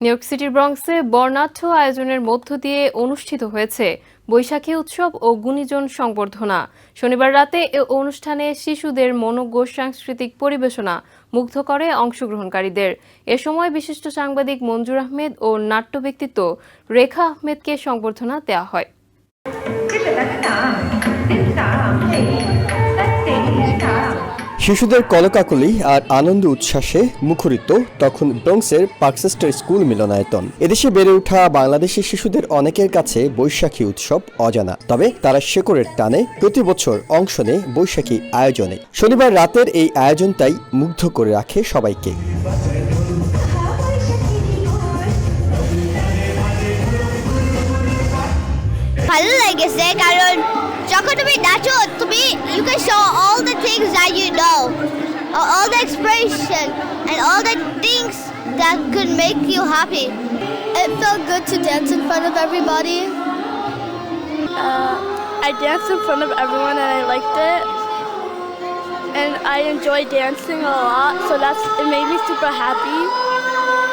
New York সিটির ব্রঙ্কসে বর্ণাঢ্য আয়োজনের মধ্য দিয়ে অনুষ্ঠিত হয়েছে বৈশাখী উৎসব ও গুণীজন সংবর্ধনা। শনিবার রাতে এ অনুষ্ঠানে শিশুদের মনোজ্ঞ সাংস্কৃতিক পরিবেশনা মুগ্ধ করে অংশগ্রহণকারীদের। এ সময় বিশিষ্ট সাংবাদিক মঞ্জুর আহমেদ ও নাট্য ব্যক্তিত্ব রেখা আহমেদকে সংবর্ধনা দেওয়া হয়। শিশুদের কলকাকলি আর আনন্দ উচ্ছ্বাসে মুখরিত তখন ব্রঙ্কসের পার্কসেস্টার স্কুল মিলনায়তন। এদেশে বেড়ে ওঠা বাংলাদেশের শিশুদের অনেকের কাছে বৈশাখী উৎসব অজানা। তবে তারা শেকড়ের টানে প্রতি বছর অংশ নেয় বৈশাখী আয়োজনে। শনিবার রাতের এই আয়োজনটাই মুগ্ধ করে রাখে সবাইকে। ভালো কারণ যখন তুমি নাচো তুমি you can show all the things that you know all the expression and all the things that could make you happy it felt good to dance in front of everybody Uh, I danced in front of everyone and I liked it. And I enjoy dancing a lot, so that's it made me super happy.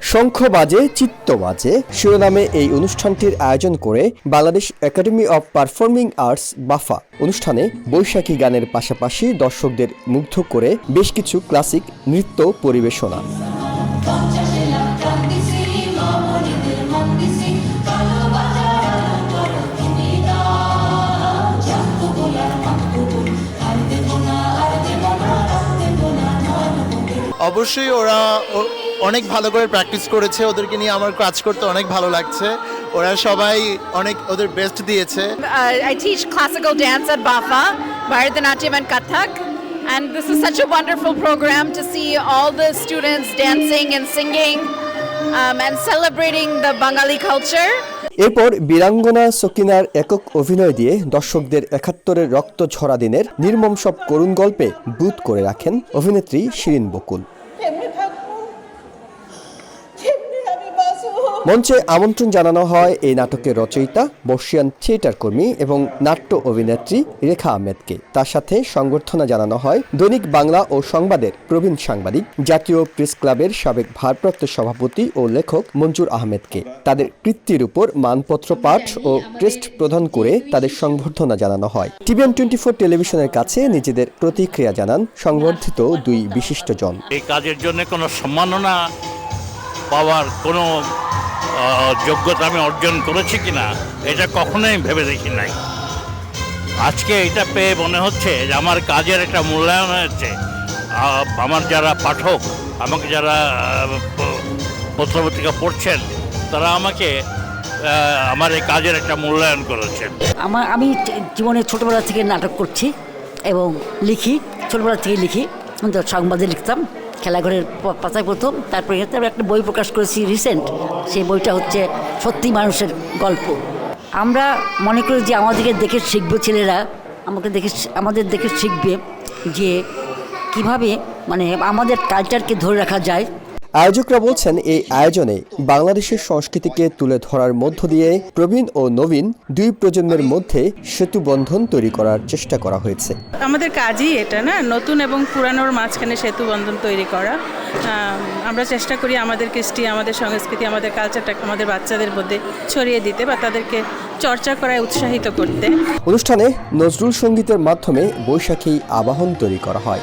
শঙ্খ বাজে, চিত্ত বাজে। শিরোনামে এই অনুষ্ঠানটির আয়োজন করে Bangladesh academy of performing arts, Bafa. অনুষ্ঠানে বৈশাখী গানের পাশাপাশি দর্শকদের মুগ্ধ করে বেশ কিছু ক্লাসিক নৃত্য পরিবেশনা। অবশ্যই ওরা অনেক ভালো করে প্র্যাকটিস করেছে ওদেরকে নিয়ে আমার কাজ করতে অনেক ভালো লাগছে। ওরা সবাই অনেক ওদের বেস্ট দিয়েছে। I teach classical dance at Bafa Bharatanatyam and Kathak And this is such a wonderful program to see all the students dancing and singing um, and celebrating the Bengali culture. এরপর বীরাঙ্গনা সকিনার একক অভিনয় দিয়ে দর্শকদের একাত্তরের রক্ত ছড়া দিনের নির্মম সব করুণ গল্পে বুত করে রাখেন অভিনেত্রী শিরিন বকুল। মঞ্চে আমন্ত্রণ জানানো হয় এই নাটকের রচয়িতা, বর্ষিয়ান থিয়েটার কর্মী এবং নাট্য অভিনেত্রী রেখা আহমেদকে। তার সাথে সংবর্ধনা জানানো হয় দৈনিক বাংলা ও সংবাদের প্রবীণ সাংবাদিক, জাতীয় প্রেস ক্লাবের সাবেক ভারপ্রাপ্ত সভাপতি ও লেখক মঞ্জুর আহমেদকে। তাদের কৃত্তির উপর মানপত্র পাঠ ও ক্রেস্ট প্রদান করে তাদের সংবর্ধনা জানানো হয়। টিভিএন টোয়েন্টি ফোর টেলিভিশনের কাছে নিজেদের প্রতিক্রিয়া জানান সংবর্ধিত দুই বিশিষ্টজন এই কাজের জন্য কোনো সম্মাননা পাওয়ার কোনো যোগ্যতা আমি অর্জন করেছি কিনা, এটা কখনোই ভেবে দেখি নাই। আজকে এটা পেয়ে মনে হচ্ছে যে আমার কাজের একটা মূল্যায়ন হয়েছে। আমার যারা পাঠক, আমাকে যারা পত্রপত্রিকা পড়ছেন, তারা আমাকে আমার এই কাজের একটা মূল্যায়ন করেছেন। আমার, আমি জীবনে ছোটোবেলা থেকে নাটক করছি এবং লিখি, ছোটোবেলা থেকে লিখি। সংবাদে লিখতাম। খেলাঘরের পাতায় প্রথম, তারপরে আমরা একটা বই প্রকাশ করেছি রিসেন্ট সেই বইটা হচ্ছে সত্যি মানুষের গল্প। আমরা মনে করি যে আমাদেরকে দেখে শিখবে ছেলেরা, আমাকে দেখে আমাদের দেখে শিখবে যে কীভাবে মানে আমাদের কালচারকে ধরে রাখা যায়। আয়োজকরা বলছেন এই আয়োজনে বাংলাদেশের সংস্কৃতিকে তুলে ধরার মধ্য দিয়ে প্রবীণ ও নবীন দুই প্রজন্মের মধ্যে সেতু বন্ধন তৈরি করার চেষ্টা করা হয়েছে। আমাদের কাজই এটা না? নতুন এবং পুরানোর মাঝখানে সেতু বন্ধন তৈরি করা। আমরা চেষ্টা করি আমাদের কৃষ্টি আমাদের সংস্কৃতি আমাদের কালচারটাকে আমাদের বাচ্চাদের মধ্যে ছড়িয়ে দিতে বা তাদেরকে চর্চা করায় উৎসাহিত করতে। অনুষ্ঠানে নজরুল সঙ্গীতের মাধ্যমে বৈশাখী আবাহন তৈরি করা হয়।